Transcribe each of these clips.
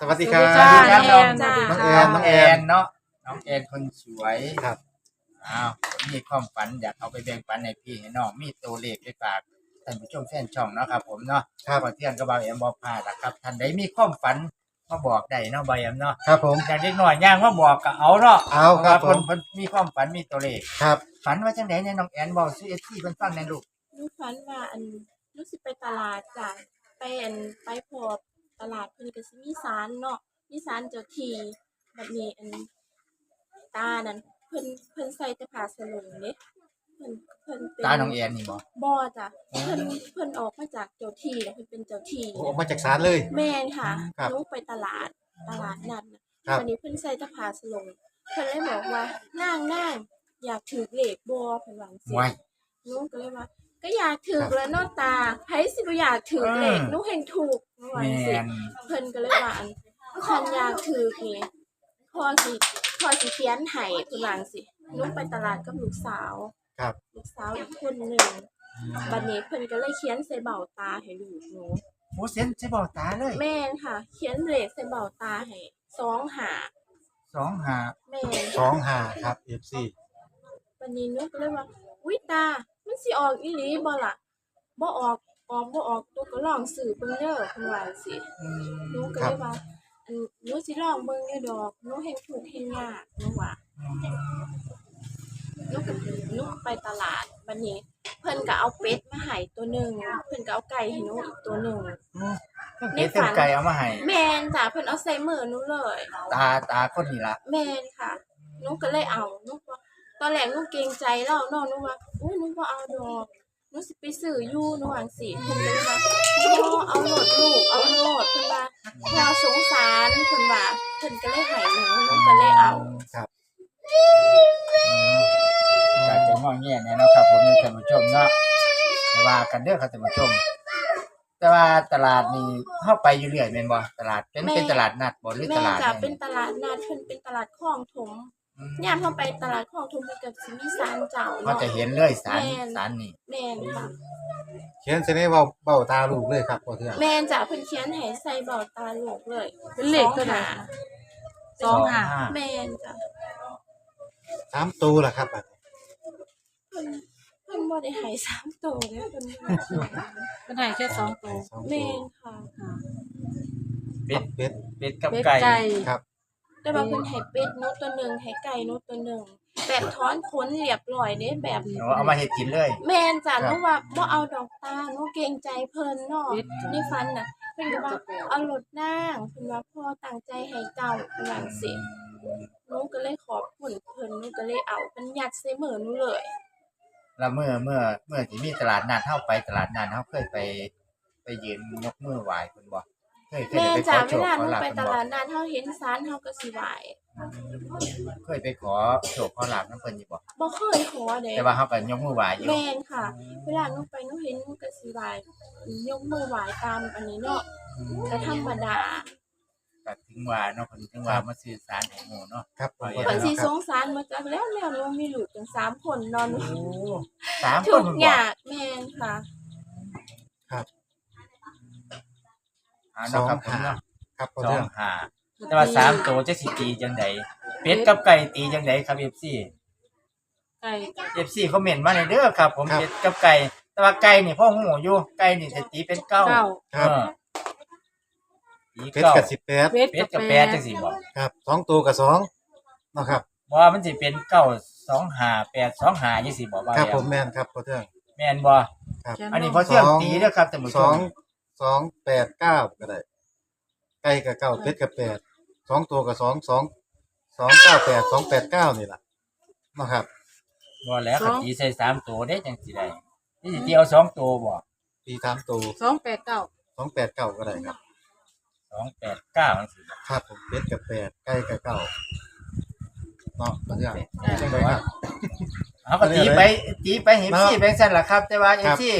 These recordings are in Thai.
สวัสดีครับ สวัสดีครับน้องจ้าน้องแอน้นองน้องแอแอนนเนาะน้องแอนคนสวยครับอ้าวมีความฝันอยากเอาไปแบ่งปันให้พี่ให้น้องมีตัวเลขไปฝากท่านผู้ชมแฟนช่องเนาะครับ ผมเนาะครับก่อนเที่ยงก็บ่าวแอมบอกพลาดนะครับท่านใดมีความฝันมาบอกได้เนาะบ่าวแอมเนาะครับผมอย่างเด็กน้อยย่างมาบอกก็เอาเนาะเอาครับเพาะว่าผมเพิ่นเพิ่นมีความฝันมีตัวเลขครับ ฝันว่าจังไดเนี่ยน้องแอนบอกซื้อเอสที่เพิ่นฟังในอยลูกลูกฝันว่าอันรู้สึกไปตลาดจ้ะไปอันไปพบ ตลาดเพิ่นก็สิมีศาลเนาะมีศาลเจ้าที่แบบนี้อันตานั่นเพิ่นเพิ่นใส่แต่ผ้าสลงเด้เพิ่นเพิ่นเป็นตาน้องแอนนี่บ่ บ่จ้ะเพิ่นเพิ่นออกมาจากเจ้าที่แล้วเพิ่นเป็นเจ้าที่ โอ้ออกมาจากศาลเลย แม่นค่ะครับหนูไปตลาดตลาดนัดน่ะครับ วันนี้เพิ่นใส่แต่ผ้าสลงเพิ่นเลยบอกว่านางนางอยากถือเลขบ่เพิ่นว่าจังซี่ไว้หนูก็เลยว่า ก็อยากถือแล้วเนาะตาไผสิบ่อยากถือเลขเออหนูเห็นถูกเมื่อวาแมนสินเพิ่นก็เลยว่าอันคันอยากถือนี่พอสิพอสิเขียนให้เพิ่นว่าจังสิหนูไปตลาดกับลูกสาว ครับ ลูกสาวอีกคนหนึงบัดนี้เพิ่นก็เลยเขียนใส่เบ้าตาให้ลูกหนู โอ้เส้นใช่บอกตาเลยแม่นค่ะ เขียนเลขใส่เบ้าตาให้สองหาสองหาแม่น สองห้าครับ FC วันนี้หนูก็เลยว่าอุ้ยตา มันสิออกอีหลีบ่ล่ะบ่ออกออกบ่ออกตัวก็ลองซื้อเบิ่งเด้อเพิ่นว่าจังซี่อืมหนูก็เลยว่าอันหนูสิลองเบิ่งอยู่ดอกหนูเห็นถูกเห็นยากหนูว่าหนูก็หนูก็ไปตลาดบัดนี้ เพิ่นก็เอาเป็ดมาให้ตัวหนึงเพิ่นก็เอาไก่ให้หนูอีกตัวหนึงเฮ็ดเต็มไก่เอามาให้ แม่นจ้ะเพิ่นเอาใส่มือหนูเลย ตาตาคนนี่ละ แม่นค่ะหนูก็เลยเอาหนูว่า ตอนแรกหนูเกรงใจแล้วเนาะหนูว่าอุ้ยหนูบ่เอาดอกหนูสิไปซื้ออยู่หนูว่าจังซี่เพิ่นก็เลยว่าบ่เอาโลดลูกเอาโลดเพิ่นว่าพอสงสารเพิ่นว่าเพิ่นก็เลยให้หนูหนูก็เลยเอาครับกาจะงอแงแน่เนาะครับผมท่านผู้ชมเนาะแต่ว่ากันเด้อครับท่านผู้ชม แต่ว่าตลาดนี่เข้าไปอยู่เรื่อยแม่นบ่ตลาดเป็นเป็นตลาดนัดบ่หรือแม่ตลาดจ้ะแม่เป็นตลาดนัดเพิ่นเป็นตลาดคลองถมอืม ยามเฮาไปตลาดคลองถมเพิ่นก็สิมีศาลเจ้าเขาเนาะ จะเห็นเลยสารแม่น สารนี่แม่นค่ะเขียนเสนห์เว้าเบ้าตาลูกเลยครับพ่อเทืองแม่นจ้ะเพิ่นเขียนให้ใส่เบ้าตาลูกเลยเป็นเลขตัวไหน สองหาสองห้าแม่นจ้ะสามตัวล่ะครับบัดนี้เพิ่นเพิ่นบ่ได้ให้สามตัวเด้อเพิ่นเป็นไหนแค่สองตัวสองตัแม่วนค่ะ เป็ดเป็ด เป็ดกับเป็ดไก่ไก่ครับ แต่ว่าเพิ่นให้เป็ดหนูตัวหนึงให้ไก่หนูตัวหนึงแบบถอนขนเรียบร้อยเด้แบบ หนูเอามาเฮ็ดกินเลย แม่นจ้ะหนูว่าบ่เอาดอกตาหนูเกรงใจเพิ่นเนาะเป็ดในฝันน่ะเพิ่นก็ว่าเอารถนางเพิ่นว่าพ่อตั้งใจให้เจ้าเพิ่นว่าจังซี่หนูก็เลยขอบคุณเพิ่นหนูก็เลยเอาเพิ่นยัดใส่มือหนูเลย แล้วเมื่อเมื่อเมื่อที่มีตลาดนัดเฮาไปตลาดนัดเฮาเคยไป ไปยืนยกมือไหว้เพิ่นบ่ เคยเคยแม่ได้ไปขจ้ะอเวโชคลาขหอนูลาบไปเพิ่นตบ่ลาดนัดเฮาเห็นศาลเฮาก็สิไหว้เคยไปขอโชคขอลาบนำเพิ่นอยู่บ่บ่เคยขอเด้แต่ว่าเฮาก็ยกมือไหว้อยู่แม่นค่ะ เวลาหนูไปหนูเห็นหนูก็สิไหว้ยกมือไหว้ตามอันนี้เนาะก็ธรรมดาก็ถึงว่าเนาะเพิ่นถึงว่ามาสื่อสารให้หมู่เนาะ ครับผมเพิ่เพิ่นสิคสรับงสารมาจากแล้วแล้วหนูมีลูกถึงสามคนเนอนโอ้สามคทุนกเพิ่นอบ่ย่างแม่นค่ะ อ่าเนาะครับผมเนาะครับพ่อสอเทืองงห้าแต่ว่าสามตัวจะสิตีจังไดเป็ดกับไก่ตีจังไดครับ FC ไก่ FC คอมเมนต์มาในอยเด้อครับ ผมเป็ดกับไก่แต่ว่าไก่นี่พ่อหูอยู่ไก่นี่จะตีเป็นเก้าเก้าครับเออตีเป็ดเก้ากับสิบแปดเป็ดเป็ดกักับบแปแปดดจังสิบ่ครับสองตัวกับสองเนาะครับ ว่ามันสิเป็นเก้าสองห้าแปดสองห้าจังสิบ่ว่าครับแล้วผมแม่นครับพ่อเทือง แม่นบ่ครับอันนี้พอเที่ยงตีเด้อครับท่านผู้ชสอมง สองแปดเก้าก็ได้ไก่กับเก้าเป็ดกับแปดสองตัวกับสองสองสองเก้าแปดสองแปดเก้านี่แหละเนาะครับบ่แล้วก็ตีใส่สามตัวได้จังสิได้นี่สิตีเอาสองตัวบ่ตีสามตัวสองแปดเก้าสองแปดเก้าก็ได้ครับสองแปดเก้าจังสิบ่ครับผมเป็ดกับแปดไก่กับเก้าเนาะพ่อเทืองจัจังงไดไดคครัรับบเอาก็ตีไปตีไปเห็นสิแบงซั่นล่ะครับ แต่ว่าเอครับซี่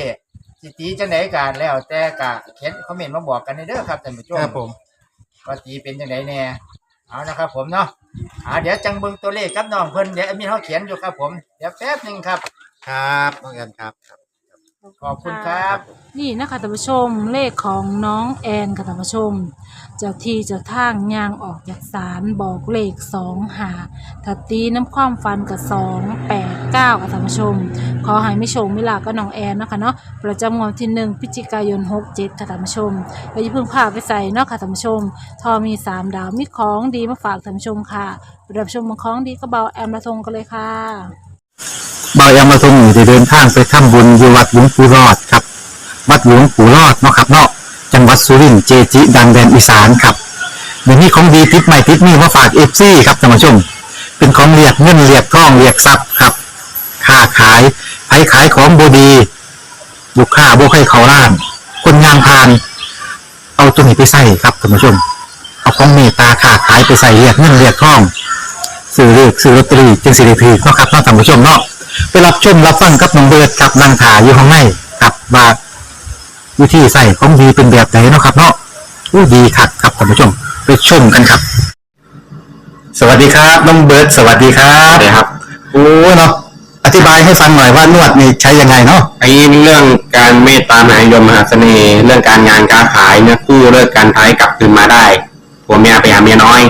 สิตีจังไดกันแล้วแต่ก็เขียนคอมเมนต์มาบอกกันเด้อครับท่านผู้ชมครับผมว่าตีเป็นจังไดแน่เอานะครับผมเนาะอ่าเดี๋ยวจังเบิ่งตัวเลขกับน้องเพิ่นเดี๋ยวมีเฮาเขียนอยู่ครับผมเดี๋ยวแป๊บหนึงครับ ครับน้องแอนครับครับโอ้ ขอบคุณครับ นี่นะคะท่านผู้ชมเลขของน้องแอนค่ะท่านผู้ชม เจ้าที่เจ้าทางยางออกจากศาลบอกเลขสองหาถ้าตีน้ำความฟันกับสองแปดเก้าค่ะท่านผู้ชม ขอให้ไม่โชคไม่ลาบก็น้องแอนเนาะคะเนาะประจำงวดที่หนึ่งพฤศจิกายนหกเจ็ดค่ะท่านผู้ชมแล้วอย่าเพิ่งพาไปใส่เนาะค่ะท่านผู้ชม ทอมีสามดาวมีของดีมาฝากท่านผู้ชมค่ะไปรับชมของดีก็เบาแอมละทงกันเลยค่ะ บายามาทรงอยู่ได้เดินทางไปทำบุญอยู่วัดหลวงปู่รอดครับ วัดหลวงปู่รอดเนาะครับเนาะจังหวัดสุรินทร์เจจิ ดังแดนอีสานครับเดี๋ยวนี้ของดีติดใหม่ติดนี่มาฝากเอฟซีครับท่านผู้ชม เป็นของเรียกเงินเรียกทองเรียกทรัพย์ครับค้าขายไผขายของบดีลูกค้าบ่ให้เขาล้านคนงานพาน เอาตัวนี้ไปใส่ครับท่านผู้ชม เอาของเมตตาค้าขายไปใส่เรียกเงินเรียกทองซื้อเลือกซื้อลอตเตอรี่จึงสิริพีเนาะครับท่านผู้ชมเนาะ ไปรับชมรับฟังกับน้องเบิร์ดกับนางถาอยู่ข้างในกับว่าวิธีใส่ของดีเป็นแบบไหนเนาะครับ เนาะอู้ดีคักครับท่านผู้ชมไปชมกันครับ สวัสดีครับน้องเบิร์ดสวัสดีครับสวัสดีครับโอ้เนาะอธิบายให้ฟังหน่อยว่านวดนี่ใช้ยังไงเนาะไอ้เรื่องการเมตตามหานิยมมหาเสน่ห์เรื่องการงานการขายเนี่ยกู้เลิกการท้ายกลับคืนมาได้ผัวเมียไปหาเมียน้อย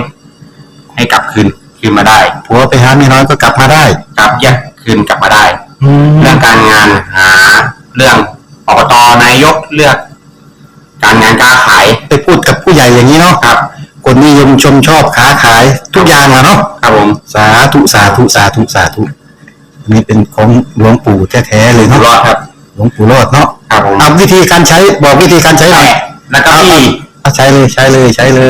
ให้กลับคืนคืนมาได้ผัวไปหาเมียน้อยก็กลับมาได้ กลับแยก คืนกลับมาได้ อืมเรื่องการงานหาเรื่องอบตนายกเลือก การงานการขายไปพูดกับผู้ใหญ่อย่างนี้เนาะครับ คนนิยมชมชอบค้าขายทุกอย่างอะเนาะครับผมสาธุสาธุสาธุสาธุอันนี้เป็นของหลวงปู่แท้ๆเลยอยู่เนาะรอดครับ หลวงปู่รอดเนาะครับผมเอาวิธีการใช้บอกวิธีการใช้หน่อยแตะแล้วก็บี้เอาใช้เลยใช้เลยใช้เลย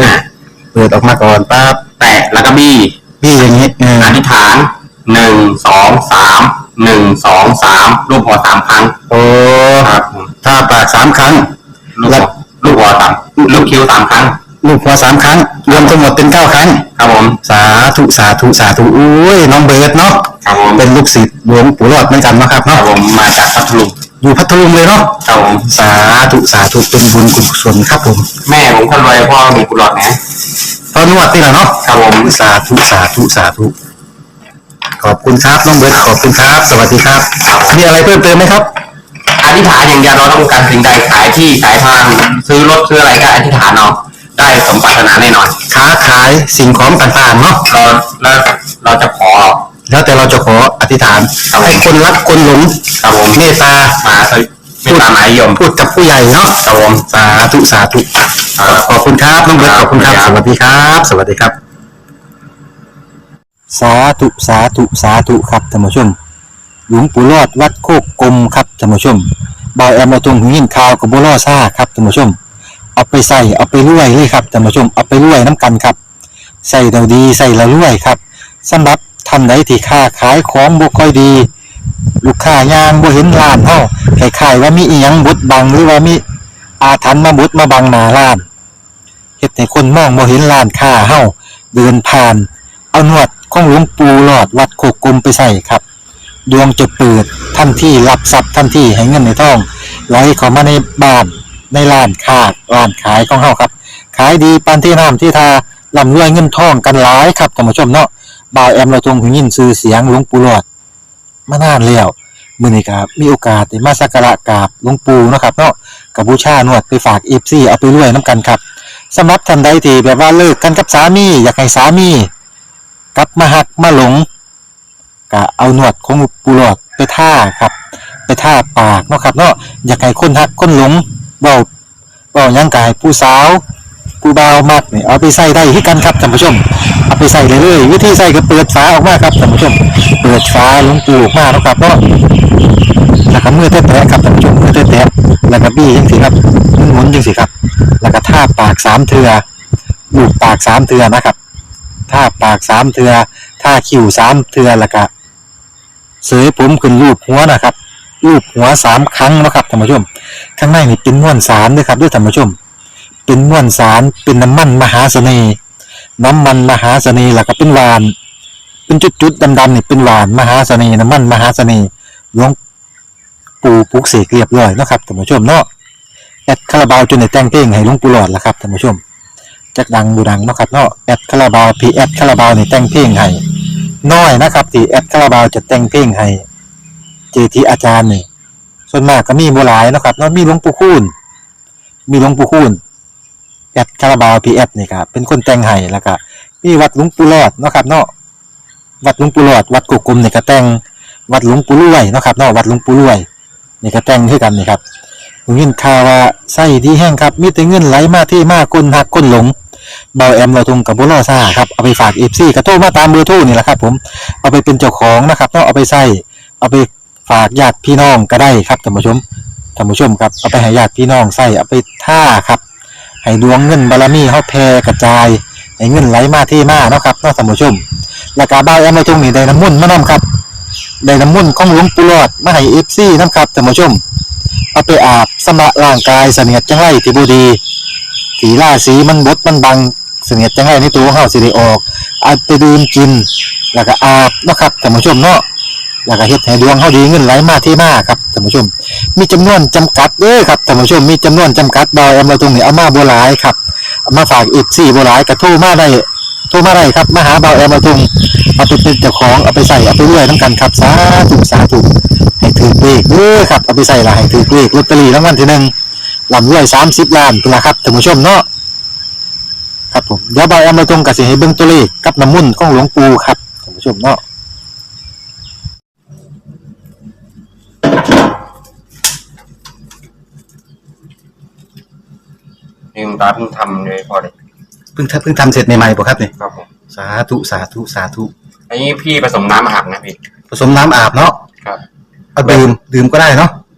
เปิดออกมาก่อนปั๊บแตะแล้วก็บี้พี่อย่างนี้เอออธิษฐาน หนึ่งสองสามหนึ่งสองสามรูปหัวสามครั้งโอ้ครับผมถ้าปากสามครั้ง ลูกหัวลูกหัวสามลูกคิ้วสามครั้ง ลูกหัวสามครั้ง รวมทั้งหมดเป็นเก้าครั้ง ครับผม สาธุสาธุสาธุอุ้ยน้องเบิร์ดเนาะครับผมเป็นลูกศิษย์หลวงปู่รอดเหมือนกันเนาะครับครัเนาะบผมมาจากพัทลุงอยู่พัทลุงเลยเนาะครับผมสาธุสาธุเป็นบุญกุศลครับผมแม่ผมคนรวยพ่อมีกุหลาบนะตอนนวดนี่แหละเนาะครับผมสาธุสาธุสาธุ ขอบคุณครับน้องเบิร์ดขอบคุณครับ สวัสดีครับ มีอะไรเพิ่มเติมไหมครับ อธิษฐานอย่างเดียวเราต้องการสิ่งใดขายที่ขายทางซื้อรถซื้ออะไรก็อธิษฐานเอาได้สมปรารถนาแน่นอนค้าขายสิ่งของต่างๆเนาะเราแล้วเราจะขอ แล้วแต่เราจะขออธิษฐานครับผม ให้คนรักคนหลงครับผมเมตตามาไม่ตามหมายยมพูดกับผู้ใหญ่เนาะครับผม สาธุสาธุ ครับ ขอบคุณครับน้องเบิร์ตขอบคุณครับ สวัสดีครับ สวัสดีครับ สาธุสาธุสาธุครับท่านผู้ชม หลวงปู่รอดวัดโคกกลมครับท่านผู้ชมบอยแอมมาตรงหูยินข่าวกับบัวล่อซ่าครับท่านผู้ชม เอาไปใส่เอาไปรวยเลยครับท่านผู้ชมเอาไปรวยน้ำกันครับ ใส่เราดีใส่เรารวยครับสำหรับท่านใดที่ค้าขายของบ่ค่อยดี ลูกค้ายางบ่เห็นร้านเฮาคล้ายๆว่ามีอีหยังบดบังหรือว่ามีอาถรรพ์มาบดมาบังหน้าร้านเฮ็ดให้คนมองบ่เห็นร้านค้าเฮาเดินผ่าน เอานวด ของหลวงปู่หลอดวัดโคกกลมไปใส่ครับ ดวงจะเปิดทันที่รับทรัพย์ทันที่ให้เงินในท้องไหลเข้ามาในบ้านในร้านค้าร้านขายของเฮาครับ ขายดีปานที่น้ำที่ทาร่ำรวยเงินทองกันหลายครับท่านผู้ชมเนาะบ่าวแอมเราทรงหูยินชื่อเสียงหลวงปู่หลอดมานานแล้วมื้อนี้ครับมีโอกาสได้มาสักการะกราบหลวงปู่นะครับเนาะกับบูชาหนวดไปฝาก FC เอาไปรวยน้ำกันครับสำหรับท่านใดที่แบบว่าเลิกกันกับสามี อยากให้สามี กลับมาหักมาหลงก็เอาหนวดของปูหลอดไปท่าครับ ไปท่าปากเนาะครับเนาะอยากให้คนหักคนหลงเบาเบาหยังกายผู้สาวผู้เบามากเนี่ยเอาไปใส่ได้ที่กันครับท่านผู้ชม เอาไปใส่เลยเลยวิธีใส่ก็เปิดฝาออกมาครับท่านผู้ชม เปิดฝาลงปูออกมาแล้วครับเนาะแล้วก็มือแตะๆครับท่านผู้ชมมือแตะๆแล้วก็บี้จังสิครับหมุนๆจังสิครับ แล้วก็ท่าปากสามเทือลูบปากสามเทือนะครับ ท่าปากสามเทือท่าคิ้วสามเทือแล้วก็เสยผมขึ้นรูปหัวนะครับ รูปหัวสามครั้งนะครับท่านผู้ชม ข้างในนี่เป็นม้วนสารด้วยครับด้วยท่านผู้ชม เป็นม้วนสารเป็นน้ำมันมหาเสน่ห์ น้ำมันมหาเสน่ห์แล้วก็เป็นหวาน เป็นจุดๆดำๆนี่เป็นหวานมหาเสน่ห์น้ำมันมหาเสน่ห์หลวงปู่ปลุกเสกเรียบร้อยนะครับท่านผู้ชมเนาะแอดคาราบาวจนได้แต่งเพลงให้หลวงปู่หลอดล้วครับท่านผู้ชม จักดังบูดังเนาะครับเนาะแอดคาราบาวพีแอดคาราบาวนี่แต่งเพลงให้น้อยนะครับที่แอดคาราบาวจะแต่งเพลงให้เจทีอาจารย์นี่ส่วนมากก็มีบ่หลายนะครับเนาะมีหลวงปู่คูณมีหลวงปู่คูณแอดคาราบาวพีแอดนี่ครับเป็นคนแต่งให้แล้วก็มีวัดหลวงปู่รอดนะครับเนาะวัดหลวงปู่รอดวัดกุกกลมนี่ก็แต่งวัดหลวงปู่รวยนะครับเนาะวัดหลวงปู่รวยนี่ก็แต่งคือกันนี่ครับผมยินข่าว่าไส้ดีแห้งครับ มีแต่เงินไหลมาที่มากคนหักคนหลง เบาแอมเราทงกับบุรอซ่าครับเอาไปฝากเอฟซีกระโทรมาตามเบอร์โทรนี่แหละครับ ผมเอาไปเป็นเจ้าของนะครับเนาะเอาไปใส่เอาไปฝากญาติพี่น้องก็ได้ครับท่านผู้ชมท่านผู้ชมครับเอาไปให้ญาติพี่น้องใส่เอาไปท่าครับให้ดวงเงินบารมีเฮาแผ่กระจายให้เงินไหลมาเทมาเนาะครับเนาะท่านผู้ชมแล้วก็บ่าแอมมาตรงนี้ได้น้ำมุ่นมานํครับได้น้ำมุ่นต์ของหลวงปู่หลอดมาให้ FC นํครับท่านผู้ชมเอาไปอาบสำระร่างกายเสนียดจังไรที่บ่ดี สีล่าสีมันบดมันบังเสนียดจังไรในตัวเฮาสิได้ออกเอาไปดื่มกิน แล้วก็อาบเนาะครับท่านผู้ชมเนาะแล้วก็เฮ็ดให้ดวงเฮาดีเงินไหลมาเทมาครับท่านผู้ชม มีจำนวนจำกัดเด้อครับท่านผู้ชมมีจำนวนจำกัดดอยเอามาตรงนี้เอามาบ่หลายครับมาฝากอีก4บ่หลายก็โทรมาได้โทรมาได้ครับมาหาเบาแอมมาตรงเอาไปเป็นเจ้าของเอาไปใส่เอาไปเรื่อยนํกันครับสาธุสาธุให้ถือเลขเด้อครับเอาไปใส่ละให้ถือเลขลอตเตอรี่รางวัลที่หนึ่ง ลำรวย30ล้านพุ่นล่ะครับท่านผู้ชมเนาะครับผมเดี๋ยวเบาแอมมาตรงก็สิให้เบิ่งตัวเลขกับน้ำมุ่นต์ของหลวงปู่ครับท่านผู้ชมเนาะลืมตาเพิ่งทำเลยพอเลยเพิ่งทำเพิ่งทำเสร็จใหม่ๆป่ะครับเนี่ยครับผมสาธุสาธุสาธุอันนี้พี่ผสมน้ำอาบนะพี่ผสมน้ำอาบเนาะครับเอาดื่มดื่มก็ได้เนาะ